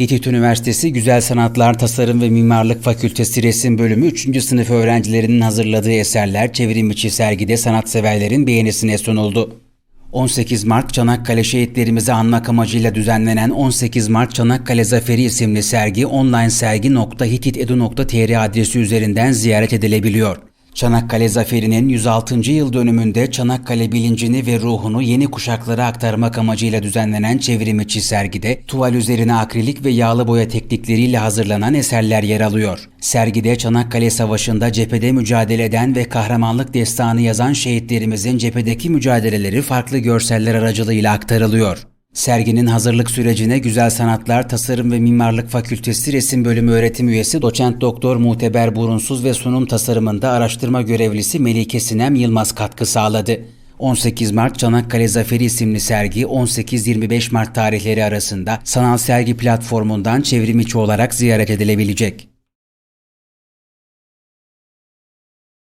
Hitit Üniversitesi Güzel Sanatlar Tasarım ve Mimarlık Fakültesi Resim Bölümü 3. sınıf öğrencilerinin hazırladığı eserler çevrim içi sergide sanatseverlerin beğenisine sunuldu. 18 Mart Çanakkale şehitlerimizi anmak amacıyla düzenlenen 18 Mart Çanakkale Zaferi isimli sergi online sergi.hititedu.tr adresi üzerinden ziyaret edilebiliyor. Çanakkale Zaferi'nin 106. yıl dönümünde Çanakkale bilincini ve ruhunu yeni kuşaklara aktarmak amacıyla düzenlenen çevrim içi sergide tuval üzerine akrilik ve yağlı boya teknikleriyle hazırlanan eserler yer alıyor. Sergide Çanakkale Savaşı'nda cephede mücadele eden ve kahramanlık destanı yazan şehitlerimizin cephedeki mücadeleleri farklı görseller aracılığıyla aktarılıyor. Serginin hazırlık sürecine Güzel Sanatlar Tasarım ve Mimarlık Fakültesi Resim Bölümü öğretim üyesi Doçent Doktor Muteber Burunsuz ve sunum tasarımında araştırma görevlisi Melike Sinem Yılmaz katkı sağladı. 18 Mart Çanakkale Zaferi isimli sergi 18-25 Mart tarihleri arasında sanal sergi platformundan çevrim içi olarak ziyaret edilebilecek.